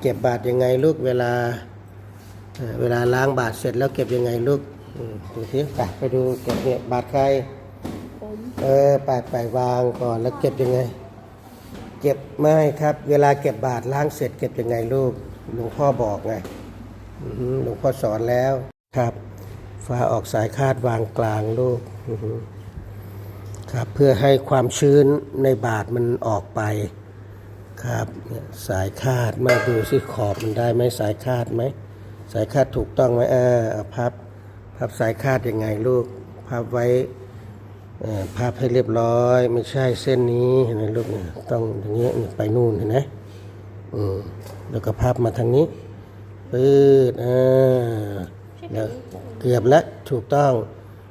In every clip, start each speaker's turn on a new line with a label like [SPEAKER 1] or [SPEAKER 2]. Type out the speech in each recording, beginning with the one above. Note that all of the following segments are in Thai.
[SPEAKER 1] เก็บบาตรยังไงลูกเวลาเวลาล้างบาตรเสร็จแล้วเก็บยังไงลูกดูสิไปไปดูเก็บเนี่ยบาตรใครเออไปไปวางก่อนแล้วเก็บยังไง เก็บไม่ครับ เวลาเก็บบาตรล้างเสร็จเก็บยังไงลูกหลวงพ่อบอกไงหลวงพ่อสอนแล้วครับฟ้าออกสายคาดวางกลางลูกครับเพื่อให้ความชื้นในบาตรมันออกไป ครับสายคาดมาดูสิขอบมันได้ไหมสายคาดไหมสายคาดถูกต้องไหมเออเอาพับพับสายคาดยังไงลูกพับไว้พับให้เรียบร้อย ไม่ใช่เส้นนี้เห็นไหมลูกเนี่ยต้องอย่างเงี้ยไปนู่นเห็นไหมอืมแล้วก็พับมาทางนี้ปืดอ่าแล้วเกือบแล้วถูกต้อง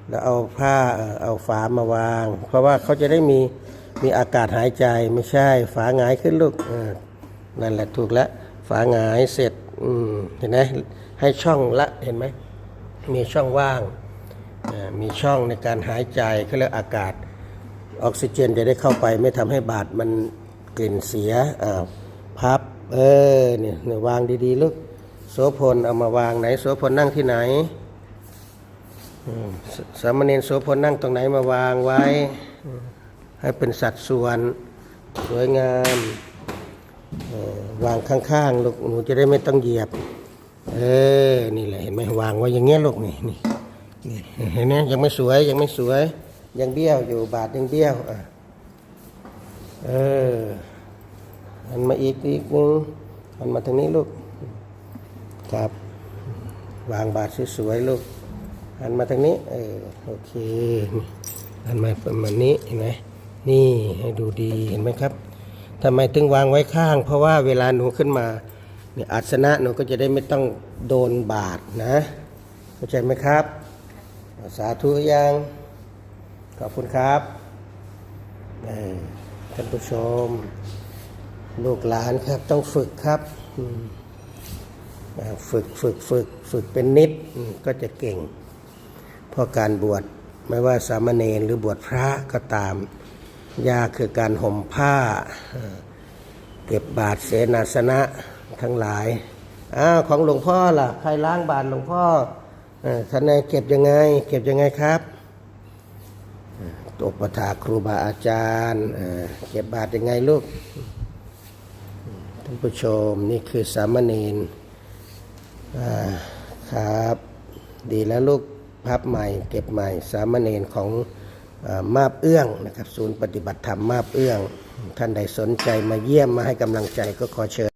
[SPEAKER 1] แล้วเอาผ้าเอาฝามาวาง เพราะว่าเขาจะได้มี มีอากาศหายใจไม่ใช่ ฝาหงายขึ้นลูกนั่นแหละถูกแล้ว ฝาหงายเสร็จอืเห็นไหมให้ช่องละเห็นไหมมีช่องว่างมีช่องในการหายใจเขาเรียกอากาศ ออกซิเจนจะได้เข้าไป ไม่ทำให้บาดมันกลิ่นเสียอ้าวพับเออเนี่ยวางดีๆลูกโสพลเอามาวางไหนโสพลนั่งที่ไหนสสามเณรโสพลนั่งตรงไหนมาวางไว้ ให้เป็นสัดส่วน สวยงามวางข้างๆลูกหนูจะได้ไม่ต้องเหยียบ เออ นี่แหละเห็นไหมวางไว้อย่างเงี้ยลูกนี่นี่เห็นไหมยังไม่สวยยังไม่สวย ยังเบี้ยวอยู่บาทยังเบี้ยวอะเออหันมาอีกอีกนึงหันมาทางนี้ลูก ครับ วางบาทสวยๆลูกหันมาทางนี้ เออโอเคหันมาประมาณนี้เห็นไหม นี่ให้ดูดีเห็นไหมครับทำไมถึงวางไว้ข้าง เพราะว่าเวลาหนูขึ้นมาเนี่ยอาสนะหนูก็จะได้ไม่ต้องโดนบาดนะเข้าใจไหมครับ สาธุยังขอบคุณครับท่านผู้ชม ลูกหลานครับต้องฝึกครับฝึกฝึกฝึกฝึกเป็นนิดก็จะเก่ง เพราะการบวชไม่ว่าสามเณรหรือบวชพระก็ตาม ยาคือการห่มผ้า เก็บบาทเสนาสนะทั้งหลายอ้าวของหลวงพ่อล่ะใครล้างบาทหลวงพ่อท่านนายเก็บยังไง เก็บยังไงครับอ่อตกประถาครูบาอาจารย์เก็บบาทยังไงลูกท่านผู้ชมนี่คือสามเณรครับ ดีแล้วลูกพับใหม่ เก็บใหม่สามเณรของ มาบเอื้องนะครับ ศูนย์ปฏิบัติธรรมมาบเอื้อง ท่านใดสนใจมาเยี่ยมมาให้กำลังใจก็ขอเชิญ